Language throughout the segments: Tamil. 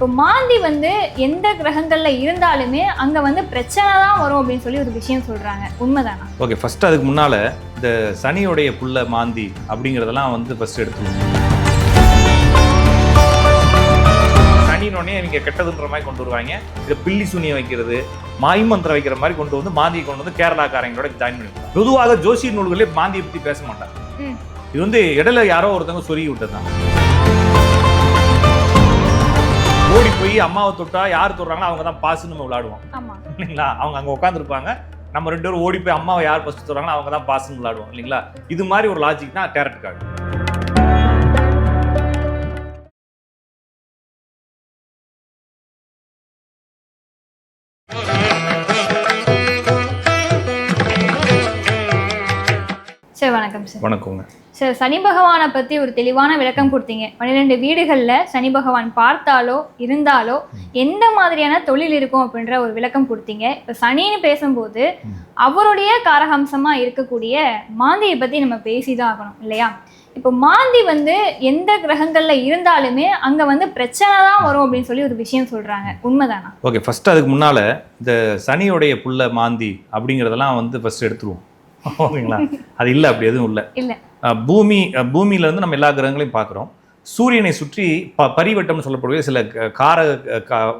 இப்போ மாந்தி வந்து எந்த கிரகங்கள்ல இருந்தாலுமே அங்க வந்து பிரச்சனை தான் வரும் அப்படின்னு சொல்லி ஒரு விஷயம் சொல்றாங்க. உண்மைதானா? ஓகே ஃபர்ஸ்ட் அதுக்கு முன்னால இந்த சனியுடைய புள்ள மாந்தி அப்படிங்கிறதெல்லாம் வந்து ஃபர்ஸ்ட் எடுத்துக்கணும் சனினோடனே இவங்க கெட்டதுன்ற மாதிரி கொண்டு வருவாங்க. இதை பில்லி சுனியை வைக்கிறது மாய்மந்திரம் வைக்கிற மாதிரி கொண்டு வந்து மாந்தியை கொண்டு வந்து கேரளாக்காரங்களோட ஜாயின் பண்ணிடுவாங்க பொதுவாக ஜோசியர் நூல்களே மாந்தியை பற்றி பேச மாட்டாங்க. இது வந்து இடையில யாரோ ஒருத்தவங்க சொருகி விட்டது தான் ஓடி போய் அம்மாவை தொட்டா யார் தொடுறாங்களோ அவங்க தான் பாஸ்ன்னு நம்ம விளையாடுவோம். இல்லைங்களா? அவங்க அங்கே உட்காந்துருப்பாங்க நம்ம ரெண்டு பேரும் ஓடி போய் அம்மாவை யார் ஃபஸ்ட்டு சொல்கிறாங்களோ அவங்க தான் பாசம் விளையாடுவோம். இல்லைங்களா? இது மாதிரி ஒரு லாஜிக் தான் டேரட் கார்டு வணக்கம் சார் வணக்கங்க. சார் சனி பகவானை பத்தி ஒரு தெளிவான விளக்கம் கொடுத்தீங்க. பன்னிரெண்டு வீடுகள்ல சனி பகவான் பார்த்தாலோ இருந்தாலோ எந்த மாதிரியான தொழில் இருக்கும் அப்படின்ற ஒரு விளக்கம் கொடுத்தீங்க. இப்போ சனின்னு பேசும்போது. அவருடைய காரகம்சமா இருக்கக்கூடிய மாந்தியை பத்தி நம்ம பேசிதான் ஆகணும் இல்லையா? இப்போ மாந்தி வந்து எந்த கிரகங்கள்ல இருந்தாலுமே அங்க வந்து பிரச்சனை தான் வரும் அப்படின்னு சொல்லி ஒரு விஷயம் சொல்றாங்க. உண்மைதானா? ஓகே ஃபர்ஸ்ட் அதுக்கு முன்னால் இந்த சனியோடைய புள்ள மாந்தி அப்படிங்கிறதெல்லாம் வந்து ஃபர்ஸ்ட் எடுத்துருவோம். ஓகேங்களா? அது இல்லை அப்படி எதுவும் இல்லை. இல்ல. பூமி அஹ் பூமியில இருந்து நம்ம எல்லா கிரகங்களையும் பார்க்குறோம். சூரியனை சுற்றி ப பரிவட்டம்னு சொல்லக்கூடிய சில கார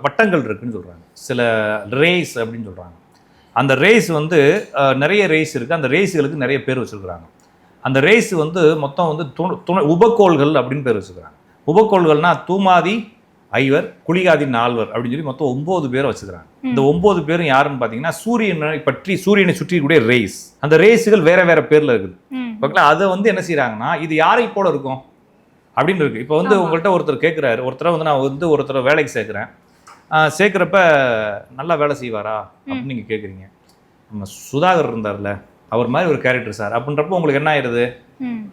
வட்டங்கள் இருக்குன்னு சொல்கிறாங்க சில ரேஸ் அப்படின்னு சொல்கிறாங்க அந்த ரேஸ் வந்து நிறைய ரேஸ் இருக்குது அந்த ரேஸுகளுக்கு நிறைய பேர் வச்சுருக்குறாங்க. அந்த ரேஸ் வந்து மொத்தம் வந்து துணை துணை உபக்கோள்கள் அப்படின்னு பேர் வச்சுக்கிறாங்க உபக்கோள்கள்னா தூமாதி ஐவர் குளிகாதி நால்வர் அப்படின்னு சொல்லி மொத்தம் ஒன்பது பேரை வச்சுக்கிறாங்க. இந்த ஒன்பது பேரும் யாருன்னு பார்த்தீங்கன்னா சூரியனை பற்றி சூரியனை சுற்றி இருக்கக்கூடிய ரேஸ் அந்த ரேஸுகள் வேற வேற பேர்ல இருக்குது. ஓகேங்களா அதை வந்து என்ன செய்றாங்கன்னா இது யாரை போல இருக்கும்? அப்படின்னு இருக்கு. இப்போ வந்து. உங்கள்கிட்ட ஒருத்தர் கேட்குறாரு ஒருத்தரை வந்து நான் வந்து ஒருத்தரை வேலைக்கு சேர்க்குறேன். சேர்க்குறப்ப நல்லா வேலை செய்வாரா? அப்படின்னு நீங்கள் கேட்குறீங்க நம்ம சுதாகர் இருந்தார்ல அவர் மாதிரி ஒரு கேரக்டர் சார் அப்படின்றப்போ உங்களுக்கு என்ன ஆயிடுது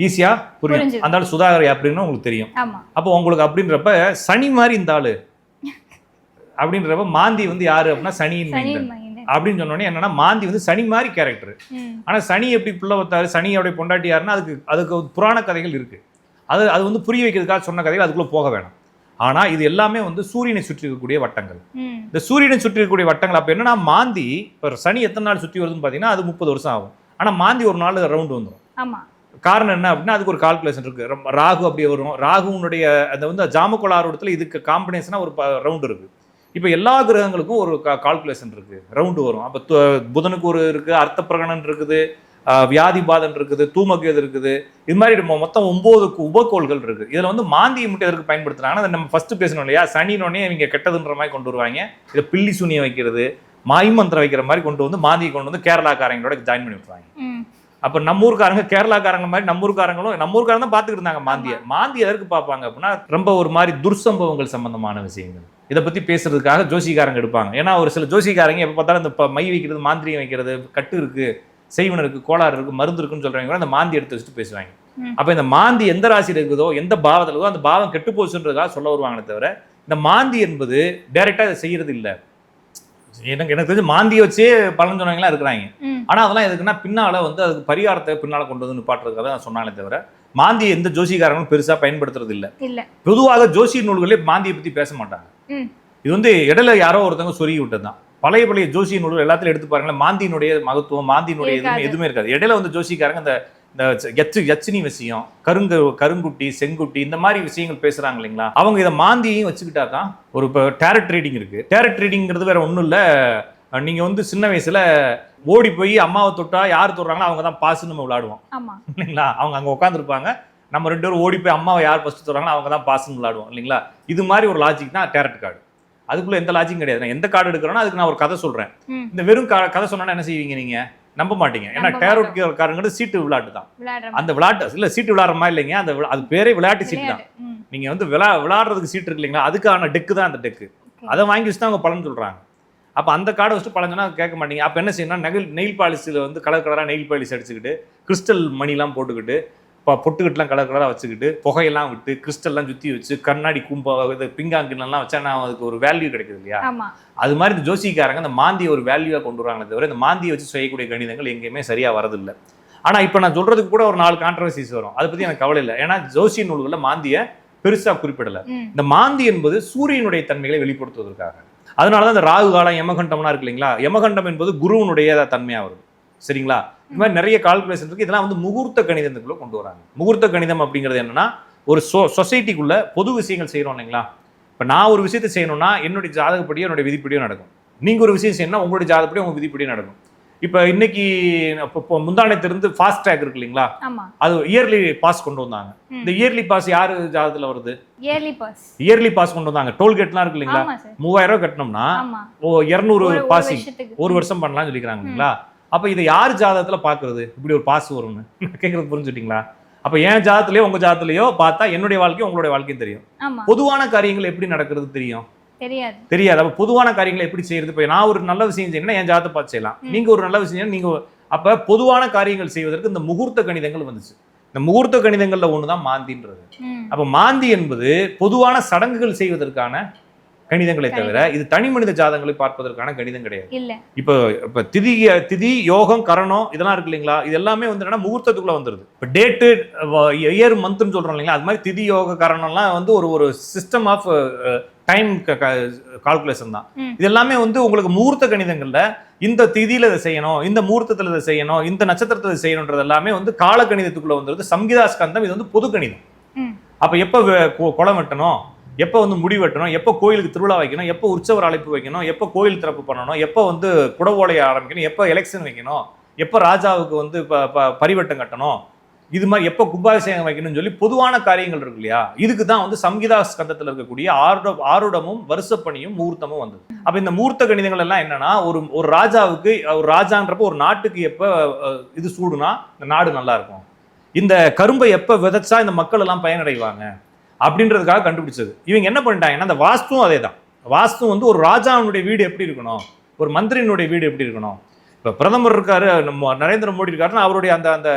ஈஸியா புரியும். அந்த ஆள் சுதாகர் அப்படின்னு உங்களுக்கு தெரியும். அப்போ உங்களுக்கு அப்படின்றப்ப சனி மாதிரி இந்த ஆளு. அப்படின்றப்ப மாந்தி வந்து யாரு அப்படின்னா சனியின் சனி அப்படின்னு சொன்னோடனே என்னன்னா மாந்தி வந்து சனி மாதிரி கேரக்டர் ஆனா சனி எப்படி புள்ள வைத்தாரு சனியோட பொண்டாட்டி யாருன்னா அதுக்கு அதுக்கு புராண கதைகள் இருக்கு. அது அது வந்து புரிய வைக்கிறதுக்காக சொன்ன கதைகள் அதுக்குள்ள போக வேணாம். ஆனா இது எல்லாமே வந்து சூரியனை சுற்றி இருக்கக்கூடிய வட்டங்கள். இந்த சூரியனை சுற்றி இருக்கக்கூடிய வட்டங்கள் அப்போ என்னன்னா மாந்தி இப்போ சனி எத்தனை நாள் சுற்றி வருதுன்னு பார்த்தீங்கன்னா அது முப்பது வருஷம் ஆகும். ஆனா மாந்தி ஒரு நாள் ரவுண்டு வந்துடும் ஆமா. காரணம் என்ன அப்படின்னா அதுக்கு ஒரு கால்குலேஷன் இருக்கு. ராகு அப்படியே வரும். ராகுனுடைய அந்த வந்து ஜாமக்கோளாரோடத்துல இதுக்கு காம்பினேஷனாக ஒரு ரவுண்ட் இருக்கு. இப்போ எல்லா கிரகங்களுக்கும் ஒரு கால்குலேஷன் இருக்கு. ரவுண்டு வரும். அப்போ புதனுக்கு ஒரு இருக்கு அர்த்த பிரகணன் இருக்குது வியாதி பாதன் இருக்குது தூமகேது இருக்குது. இது மாதிரி மொத்தம் ஒன்பது உபகோள்கள் இருக்கு. இதுல வந்து மாந்தியை மட்டும் எதற்கு பயன்படுத்துறாங்கன்னா அதை நம்ம ஃபர்ஸ்ட் பேசணும் இல்லையா? சனினோடனே இவங்க கெட்டதுன்ற மாதிரி கொண்டு வருவாங்க. இதை பில்லி சுனியை வைக்கிறது. மாய்மந்திரம் வைக்கிற மாதிரி கொண்டு வந்து மாந்தியை கொண்டு வந்து கேரளாக்காரங்களோட ஜாயின் பண்ணி விட்டுருவாங்க. ம். அப்ப நம்ம ஊர்க்காரங்க கேரளாக்காரங்க மாதிரி நம்ம ஊர்க்காரங்களும் நம்ம ஊர்க்காரங்க தான் பார்த்துக்கிட்டு இருந்தாங்க மாந்திய. மாந்தி எதற்கு பார்ப்பாங்க அப்படின்னா ரொம்ப ஒரு மாதிரி துர்சம்பவங்கள் சம்பந்தமான விஷயங்கள். இதை பத்தி பேசுறதுக்காக ஜோசிக்காரங்க எடுப்பாங்க. ஏன்னா ஒரு சில ஜோசிக்காரங்க எப்ப பார்த்தாலும் இந்த மை வைக்கிறது மாந்திரியம் வைக்கிறது கட்டு இருக்கு செய்வன இருக்கு கோளாறு இருக்கு மருந்து இருக்குன்னு சொல்றவங்க கூட அந்த மாந்தி எடுத்து வச்சுட்டு பேசுவாங்க. அப்ப இந்த மாந்தி எந்த ராசியில் இருக்குதோ எந்த பாவத்தில் இருக்குதோ அந்த பாவம் கெட்டு போச்சுன்றதுக்காக சொல்ல வருவாங்களே தவிர இந்த மாந்தி என்பது டைரக்டா இதை செய்யறது இல்ல. எனக்கு எனக்கு தெரிஞ்சு மாந்தியை வச்சே பலன் சொன்னவங்களாம் இருக்கிறாங்க. ம். ஆனா அதெல்லாம் எதுக்குன்னா பின்னால வந்து அதுக்கு பரிகாரத்தை பின்னால கொண்டு வந்து நிப்பாட்டுறதுக்காக நான் சொன்னாலே தவிர மாந்தி எந்த ஜோசிகாரங்களும் பெருசா பயன்படுத்துறது இல்ல. பொதுவாக ஜோசிய நூல்களே மாந்தியை பத்தி பேச மாட்டாங்க. இது வந்து இடையில யாரோ ஒருத்தவங்க சொருகி விட்டதுதான். பழைய பழைய ஜோசிய நூல்கள் எல்லாத்தையும் எடுத்து பாருங்களேன் மாந்தியினுடைய மகத்துவம் மாந்தியினுடைய எதுவுமே இருக்காது. எதுவுமே இருக்காது. இடையில வந்து ஜோசிக்காரங்க இந்த இந்த எச்சு எச்சினி விஷயம் கருங்க கருங்குட்டி செங்குட்டி இந்த மாதிரி விஷயங்கள் பேசுறாங்க இல்லைங்களா? அவங்க இதை மாந்தியையும் வச்சுக்கிட்டா தான் ஒரு இப்போ டேரட் ட்ரேடிங் இருக்கு. டேரட் ட்ரேடிங்கிறது வேற ஒன்றும் இல்லை. நீங்க வந்து சின்ன வயசுல ஓடி போய் அம்மாவை தொட்டா யார் தொடுறாங்களோ அவங்க தான் பாஸ்ன்னு நம்ம விளையாடுவோம். ஆமா. இல்லைங்களா? அவங்க அங்கே உட்காந்துருப்பாங்க நம்ம ரெண்டு பேரும் ஓடி போய் அம்மாவை யார் ஃபஸ்ட்டு தராங்களோ அவங்க தான் பாஸ்ன்னு விளையாடுவோம் இல்லைங்களா? இது மாதிரி ஒரு லாஜிக் தான் டேரட் கார்டு. அதுக்குள்ள எந்த லாஜிக்கும் கிடையாது. நான் எந்த கார்டு எடுக்கிறேனோ அதுக்கு நான் ஒரு கதை சொல்றேன். இந்த வெறும் கதை சொன்னா என்ன செய்வீங்க நீங்க? நம்ப மாட்டீங்க. ஏன்னா டேரோட் காரங்கிறது சீட்டு விளையாட்டு தான். அந்த விளையாட்டு இல்ல சீட்டு விளையாடுற மாதிரி இல்லைங்க. அந்த அது பேரே விளையாட்டு சீட்டு தான். விளையாடு. ம். நீங்க வந்து விளா விளையாடுறதுக்கு சீட்டு இருக்கு இல்லைங்களா? அதுக்கான டெக்கு தான் அந்த டெக்கு. அதை வாங்கி வச்சு தான் அவங்க பலன் சொல்றாங்க. அப்ப அந்த கார்டை வச்சுட்டு பலன் சொன்னா கேட்க மாட்டீங்க. அப்ப என்ன செய்யணும் நெகில் நெயில் பாலிஷில் வந்து கலர் கலரா நெயில் பாலிஷ் அடிச்சுக்கிட்டு கிறிஸ்டல் மணிலாம் போட்டுக்கிட்டு இப்போ பொட்டுக்கிட்டுலாம் கலர் கலராக வச்சுக்கிட்டு புகையெல்லாம் விட்டு கிறிஸ்டல்லாம் சுற்றி வச்சு கண்ணாடி கும்பா இது பிங்காங்கிலாம் வச்சா நான் அதுக்கு ஒரு வேல்யூ கிடைக்குது இல்லையா? அது மாதிரி இந்த ஜோசிக்காரங்க இந்த மாந்தியை ஒரு வேல்யூவாக கொண்டு வராங்களே தவிர இந்த மாந்தியை வச்சு செய்யக்கூடிய கணிதங்கள் எங்கேயுமே சரியா வரதில்லை. ஆனா இப்போ நான் சொல்றதுக்கு கூட ஒரு நாலு கான்ட்ரவர்சிஸ் வரும். அதை பத்தி எனக்கு கவலை இல்லை. ஏன்னா ஜோசிய நூல்களில் மாந்தியை பெருசா குறிப்பிடல. இந்த மாந்தி என்பது சூரியனுடைய தன்மைகளை வெளிப்படுத்துவதற்காக. அதனால தான் இந்த ராகு காலம் யமகண்டம்லாம் இருக்கு இல்லைங்களா? யமகண்டம் என்பது குருவனுடைய தன்மையா வருது சரிங்களா? இந்த மாதிரி நிறைய கால்குலேஷன் இருக்கு. இதெல்லாம் வந்து முகூர்த்த கணிதத்துக்குள்ள கொண்டு வராங்க. முகூர்த்த கணிதம் அப்படிங்கிறது என்னன்னா ஒரு சொ சொசைட்டிக்குள்ள பொது விஷயங்கள் செய்கிறோம் இல்லைங்களா? இப்போ நான் ஒரு விஷயத்தை செய்யணும்னா என்னுடைய ஜாதகப்படியோ என்னுடைய விதிப்படியோ நடக்கும். நீங்கள் ஒரு விஷயம் செய்யணும்னா உங்களுடைய ஜாதகப்படியோ உங்கள் விதிப்படியோ நடக்கும். இப்போ இன்னைக்கு இப்போ முந்தானத்திலிருந்து ஃபாஸ்ட் ட்ராக் இருக்கு இல்லைங்களா? அது இயர்லி பாஸ் கொண்டு வந்தாங்க. இந்த இயர்லி பாஸ் யாரு ஜாதகத்தில் வருது? இயர்லி பாஸ் இயர்லி பாஸ் கொண்டு வந்தாங்க. டோல்கேட்லாம் இருக்கு இல்லைங்களா? மூவாயிரம் ரூபாய் கட்டினோம்னா ஆமா. ஓ இரநூறு பாசிங் ஒரு வருஷம் பண்ணலாம்னு சொல்லிக்கிறாங்க இல்லைங்களா? அப்ப இதை யார் ஜாதகத்துல பாக்குறது? இப்படி ஒரு பாஸ் வரும்னு. கேட்கறது புரிஞ்சுட்டீங்களா? அப்ப என் ஜாதகத்திலயோ உங்க ஜாதகத்திலயோ பார்த்தா என்னுடைய வாழ்க்கையும் உங்களுடைய வாழ்க்கையும் தெரியும். பொதுவான காரியங்கள் எப்படி நடக்கிறது தெரியும்? தெரியாது. தெரியாது. அப்ப பொதுவான காரியங்களை எப்படி செய்யறது? இப்ப நான் ஒரு நல்ல விஷயம் செய்யணும்னா என் ஜாதகத்தை பார்த்து செய்யலாம். ம். நீங்க ஒரு நல்ல விஷயம் செய்யணும், நீங்க அப்ப பொதுவான காரியங்கள் செய்வதற்கு இந்த முகூர்த்த கணிதங்கள் வந்துச்சு. இந்த முகூர்த்த கணிதங்கள்ல ஒண்ணுதான் மாந்தின்றது. ம். அப்ப மாந்தி என்பது பொதுவான சடங்குகள் செய்வதற்கான கணிதங்களை தவிர இது தனி மனித ஜாதகங்களை பார்ப்பதற்கான கணிதம் கிடையாது. இல்ல. இப்போ இப்போ திதி திதி யோகம் கரணம் இதெல்லாம் இருக்கு இல்லைங்களா? இது எல்லாமே வந்து என்னன்னா முகூர்த்தத்துக்குள்ள வந்துருது. இப்போ டேட்டு இயர் மந்த்னு சொல்றோம் இல்லைங்களா? அது மாதிரி திதி யோக கரணம்லாம் வந்து ஒரு ஒரு சிஸ்டம் ஆஃப் டைம் கால்குலேஷன் தான். இது எல்லாமே வந்து உங்களுக்கு முகூர்த்த கணிதங்கள்ல இந்த திதியில இதை செய்யணும் இந்த முகூர்த்தத்துல இதை செய்யணும் இந்த நட்சத்திரத்துல இதை செய்யணுன்றது எல்லாமே வந்து கால கணிதத்துக்குள்ள வந்துருது. சம்ஹிதா ஸ்கந்தம் இது வந்து பொது கணிதம் அப்ப எப்போ குளம் வெட்டணும்? எப்போ வந்து முடி வெட்டணும் எப்போ கோயிலுக்கு திருவிழா வைக்கணும் எப்போ உற்சவர் அழைப்பு வைக்கணும் எப்போ கோயில் திறப்பு பண்ணணும் எப்போ வந்து குடவோலையை ஆரம்பிக்கணும் எப்போ எலெக்ஷன் வைக்கணும் எப்போ ராஜாவுக்கு வந்து இப்போ ப- பரிவட்டம் கட்டணும் இது மாதிரி எப்போ கும்பாபிஷேகம் வைக்கணும்னு சொல்லி பொதுவான காரியங்கள் இருக்கு இல்லையா? இதுக்கு தான் வந்து சங்கீதா ஸ்கந்தத்தில் இருக்கக்கூடிய ஆருட ஆருடமும் வருஷப்பணியும் முகூர்த்தமும் வந்தது. அப்போ இந்த முகூர்த்த கணிதங்கள் எல்லாம் என்னன்னா ஒரு ஒரு ராஜாவுக்கு ஒரு ராஜான்றப்போ ஒரு நாட்டுக்கு எப்போ இது சூடுனா இந்த நாடு நல்லா இருக்கும். இந்த கரும்பை எப்போ விதைச்சா இந்த மக்கள் எல்லாம் பயனடைவாங்க? அப்படின்றதுக்காக கண்டுபிடிச்சது. இவங்க என்ன பண்ணிட்டாங்கன்னா அந்த வாஸ்துவும் அதே தான் வாஸ்து வந்து ஒரு ராஜாவினுடைய வீடு எப்படி இருக்கணும்? ஒரு மந்திரியினுடைய வீடு எப்படி இருக்கணும்? இப்போ பிரதமர் இருக்காரு நம்ம நரேந்திர மோடி இருக்காருன்னா அவருடைய அந்த அந்த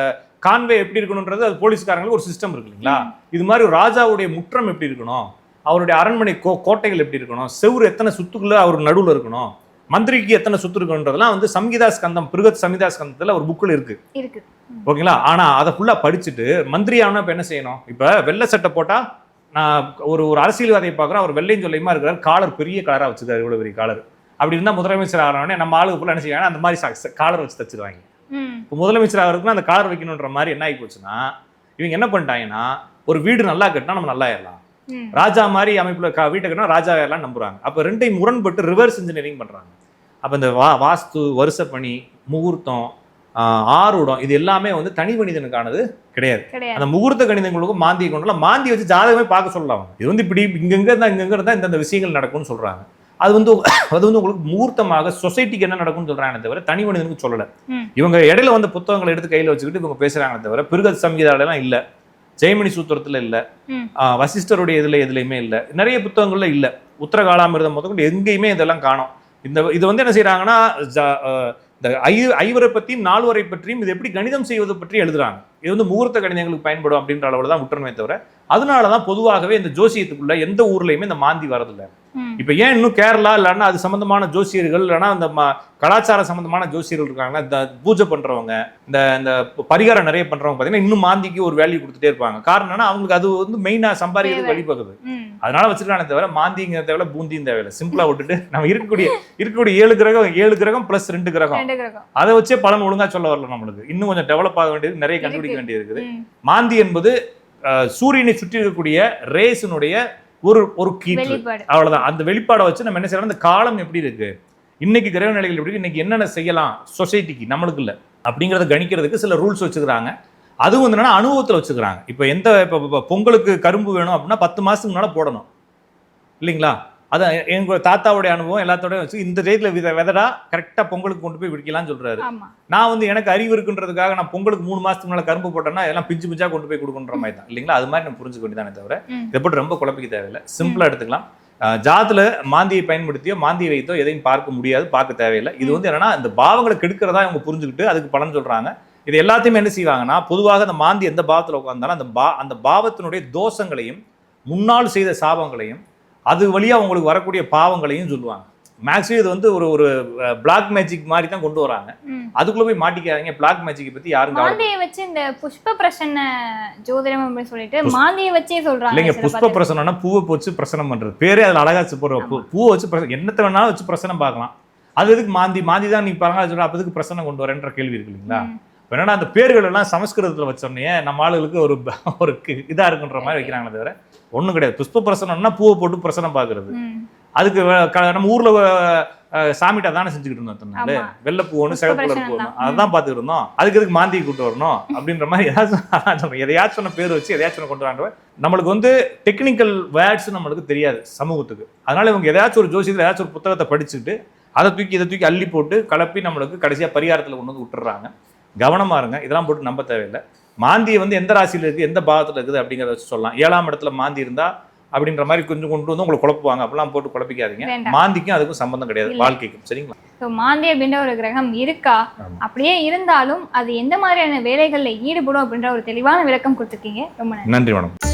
கான்வே எப்படி இருக்கணுன்றது அது போலீஸ்காரங்களுக்கு ஒரு சிஸ்டம் இருக்கு இல்லைங்களா? இது மாதிரி ஒரு ராஜாவுடைய முற்றம் எப்படி இருக்கணும்? அவருடைய அரண்மனை கோ கோட்டைகள் எப்படி இருக்கணும்? செவுரு எத்தனை சுத்துக்குள்ள அவர் நடுவில் இருக்கணும்? மந்திரிக்கு எத்தனை சுத்து இருக்கணுன்றதெல்லாம் வந்து சம்ஹிதா ஸ்கந்தம் பிருகத் சம்ஹிதா ஸ்கந்தத்தில் ஒரு புக்கில் இருக்கு. இருக்கு. ஓகேங்களா? ஆனா அதை ஃபுல்லா படிச்சுட்டு மந்திரி ஆனா இப்ப என்ன செய்யணும்? இப்ப வெள்ளை சட்டை போட்டா நான் ஒரு ஒரு அரசியல்வாதியை பார்க்குறேன் அவர் வெள்ளையும் சொல்லியுமா இருக்கிறார் காலர் பெரிய கலரா வச்சுக்காரு இவ்வளவு பெரிய காலர் அப்படி இருந்தா முதலமைச்சர் ஆகிறவனே நம்ம ஆளுக்கு ஃபுல்லாக என்ன செய்வாங்க அந்த மாதிரி காலர் வச்சு தச்சிருவாங்க. இப்போ முதலமைச்சர் ஆகிறதுக்குன்னா அந்த காலர் வைக்கணுன்ற மாதிரி என்ன ஆகி போச்சுன்னா இவங்க என்ன பண்ணிட்டாங்கன்னா ஒரு வீடு நல்லா கட்டினா நம்ம நல்லா ஆயிடலாம் ம். ராஜா மாதிரி அமைப்புல கா வீட்டை கட்டினா ராஜா ஆயிடலாம் நம்புறாங்க. அப்போ ரெண்டையும் முரண்பட்டு ரிவர்ஸ் இன்ஜினியரிங் பண்றாங்க. அப்போ இந்த வா வாஸ்து வருஷப்பணி முகூர்த்தம் ஆஹ், ஆரூடம் இது எல்லாமே வந்து தனி மனிதனுக்கானது கிடையாது. அந்த முகூர்த்த கணிதங்களுக்கும் மாந்தியை கொண்டு மாந்தி வச்சு ஜாதகமே பார்க்க சொல்லலாம். இது வந்து இப்படி இங்கங்க இருந்தா இங்கங்க இருந்தா இந்தந்த விஷயங்கள் நடக்கும்னு சொல்றாங்க. அது வந்து அது வந்து உங்களுக்கு முகூர்த்தமாக சொசைட்டிக்கு என்ன நடக்கும்னு சொல்றாங்க தவிர தனி மனிதனுக்கு சொல்லல. இவங்க இடையில வந்து புத்தகங்களை எடுத்து கையில வச்சுக்கிட்டு இவங்க பேசுறாங்க தவிர பிருகத் சங்கீதாலெல்லாம் இல்ல. ஜெயமணி சூத்திரத்துல இல்ல. வசிஷ்டருடைய இதுல எதுலையுமே இல்ல. நிறைய புத்தகங்கள்ல இல்ல. உத்தரகாலாமிரதம் முதற்கொண்டு எங்கேயுமே இதெல்லாம் காணோம். இந்த இது வந்து என்ன ஆஹ், இந்த ஐ ஐவரை பற்றியும் நால்வரை பற்றியும் இது எப்படி கணிதம் செய்வது பற்றி எழுதுறாங்க. இது வந்து முகூர்த்த கணிதங்களுக்கு பயன்படும் அப்படின்ற அளவில் தான் விட்டுறமே தவிர அதனால தான் பொதுவாகவே இந்த ஜோசியத்துக்குள்ள எந்த ஊர்லயுமே இந்த மாந்தி வரதில்லை. இப்போ ஏன் இன்னும் கேரளா இல்லைன்னா அது சம்பந்தமான ஜோசியர்கள் இல்லைன்னா இந்த ம- கலாச்சார சம்பந்தமான ஜோசியர்கள் இருக்காங்க இந்த பூஜை பண்றவங்க இந்த இந்த பரிகாரம் நிறைய பண்றவங்க பார்த்தீங்கன்னா இன்னும் மாந்திக்கு ஒரு வேல்யூ கொடுத்துட்டே இருப்பாங்க. காரணம் என்னன்னா அவங்களுக்கு அது வந்து மெயினா சம்பாதிக்கிறது தேவை. வழிபகுது. அதனால வச்சிருக்கானே தவிர மாந்திங்க தேவையில்ல பூந்தியும் தேவையில்ல. சிம்பிளா விட்டுட்டு நம்ம இருக்கக்கூடிய இருக்கக்கூடிய ஏழு கிரகம் ஏழு கிரகம் பிளஸ் ரெண்டு கிரகம். அதை வச்சே பலன் ஒழுங்கா சொல்ல வரல நம்மளுக்கு. இன்னும் கொஞ்சம் டெவலப் ஆக வேண்டியது நிறைய கண்டுபிடிக்க. வேண்டியது இருக்குது. மாந்தி என்பது சூரியனை சுற்றி இருக்கக்கூடிய ரேஸினுடைய ஒரு ஒரு கீற்று. வெளிப்பாடு. அவ்வளவுதான். அந்த வெளிப்பாடை வச்சு நம்ம என்ன செய்யலாம்? இந்த காலம் எப்படி இருக்கு? இன்னைக்கு கிரக நிலைகள் எப்படி இன்னைக்கு என்னென்ன செய்யலாம்? சொசைட்டிக்கு நம்மளுக்கு இல்ல. அப்படிங்கறத கணிக்கிறதுக்கு சில ரூல்ஸ் வச்சுக்கிறாங்க. அதுவும் என்னன்னா அனுபவத்தில் வச்சுக்கிறாங்க. இப்போ எந்த இப்போ பொங்கலுக்கு கரும்பு வேணும் அப்படின்னா பத்து மாசத்துக்கு முன்னால போடணும். இல்லைங்களா? அதான் எங்க தாத்தாவுடைய அனுபவம் எல்லாத்தோடய வச்சு இந்த டேட்ல வித விதடா கரெக்டாக பொங்கலுக்கு கொண்டு போய் விற்கலாம்னு சொல்றாரு. ஆமா. நான் வந்து எனக்கு அறிவு இருக்குன்றதுக்காக நான் பொங்கலுக்கு மூணு மாசத்துக்கு முன்னால கரும்பு போட்டேன்னா எல்லாம் பிஞ்சு பிஞ்சா கொண்டு போய் கொடுக்குன்ற மாதிரி தான் இல்லைங்களா? அது மாதிரி நம்ம புரிஞ்சுக்க வேண்டியதானே தவிர. இதை ரொம்ப குழப்பிக்க தேவையில்லை. சிம்பிளா எடுத்துக்கலாம். ஜாத்துல மாந்தியை பயன்படுத்தியோ மாந்தியை வைத்தோ எதையும் பார்க்க முடியாது பார்க்க தேவையில்லை. இது வந்து என்னன்னா இந்த பாவங்களை கெடுக்கிறதா இவங்க புரிஞ்சுக்கிட்டு அதுக்கு பலன் சொல்றாங்க. இது எல்லாத்தையுமே என்ன செய்வாங்கன்னா பொதுவாக அந்த மாந்தி எந்த பாவத்துல உட்கார்ந்தாலும் அந்த பா அந்த பாவத்தினுடைய தோஷங்களையும் முன்னால் செய்த சாபங்களையும் அது வழியா உங்களுக்கு வரக்கூடிய பாவங்களையும் சொல்லுவாங்க. மேக்ஸிமம் இது வந்து ஒரு ஒரு பிளாக் மேஜிக் மாதிரி தான் கொண்டு வராங்க. அதுக்குள்ள போய் மாட்டிக்காதீங்க. பிளாக் மேஜிக்கை பத்தி யாரும் மாந்தியை வச்சு இந்த புஷ்ப பிரசன்ன ஜோதிடம் அப்படின்னு சொல்லிட்டு மாந்தியை வச்சே சொல்றாங்க இல்லைங்க புஷ்ப பிரசனம்னா பூவை வச்சு பிரசனம் பண்றது. பேரே அதுல அழகா போடுற பூவை வச்சு பிரசனம் என்னத்தை வேணாலும் வச்சு பிரசனம் பார்க்கலாம். அது எதுக்கு மாந்தி? மாந்தி தான் நீ பாருங்க அது சொல்ற அப்ப எதுக்கு பிரசனம் கொண்டு வரேன்ற கேள்வி இருக்கு இல்லைங்களா? என்னன்னா அந்த பேர்கள் எல்லாம் சமஸ்கிருதத்துல வச்சோடனே நம்ம ஆளுகளுக்கு ஒரு ஒரு கி- இதா இருக்குன்ற மாதிரி வைக்கிறாங்களே தவிர ஒண்ணும் கிடையாது. புஷ்ப பிரசனம்னா பூவை போட்டு பிரசனம் பாக்குறது. ம். அதுக்கு நம்ம ஊர்ல சாமிட்டா தானே செஞ்சுக்கிட்டு இருந்தோம் இத்தனை நாள். ஆமா. வெள்ளைப்பூ ஒன்று புஷ்ப சிகப்பு கலர் பிரசனம் பூ தான். அதான் பார்த்துட்டு இருந்தோம். அதுக்கு எதுக்கு மாந்தி கூட்டு வரணும்? அப்படின்ற மாதிரி ஏதாச்சும். எதையாச்சும் பேர் வச்சு எதையாச்சும் கொண்டு வராங்க. நம்மளுக்கு வந்து டெக்னிக்கல் வேர்ட்ஸ் நம்மளுக்கு தெரியாது சமூகத்துக்கு. அதனால இவங்க ஏதாச்சும் ஒரு ஜோசியத்தில் ஏதாச்சும் ஒரு புத்தகத்தை படிச்சுட்டு அதை தூக்கி இதை தூக்கி அள்ளி போட்டு கலப்பி நம்மளுக்கு கடைசியா பரிகாரத்துல கொண்டு வந்து விட்டுறாங்க. கவனமா இருங்க. இதெல்லாம் போட்டு நம்ப தேவையில்லை. மாந்தியை வந்து எந்த ராசியில இருக்கு எந்த பாவத்துல இருக்குது அப்படிங்கிறத வச்சு சொல்லலாம். ஏழாம் இடத்துல மாந்தி இருந்தா அப்படின்ற மாதிரி கொஞ்சம் கொண்டு வந்து உங்களை குழப்புவாங்க. அப்படிலாம் போட்டு குழப்பிக்காதீங்க. மாந்திக்கும் அதுக்கும் சம்பந்தம் கிடையாது. வாழ்க்கைக்கும். சரிங்களா? ஸோ மாந்தி அப்படின்ற ஒரு கிரகம் இருக்கா. அப்படியே இருந்தாலும் அது எந்த மாதிரியான வேலைகள்ல ஈடுபடும் அப்படின்ற ஒரு தெளிவான விளக்கம் கொடுத்துருக்கீங்க. ரொம்ப நன்றி. நன்றி மேடம்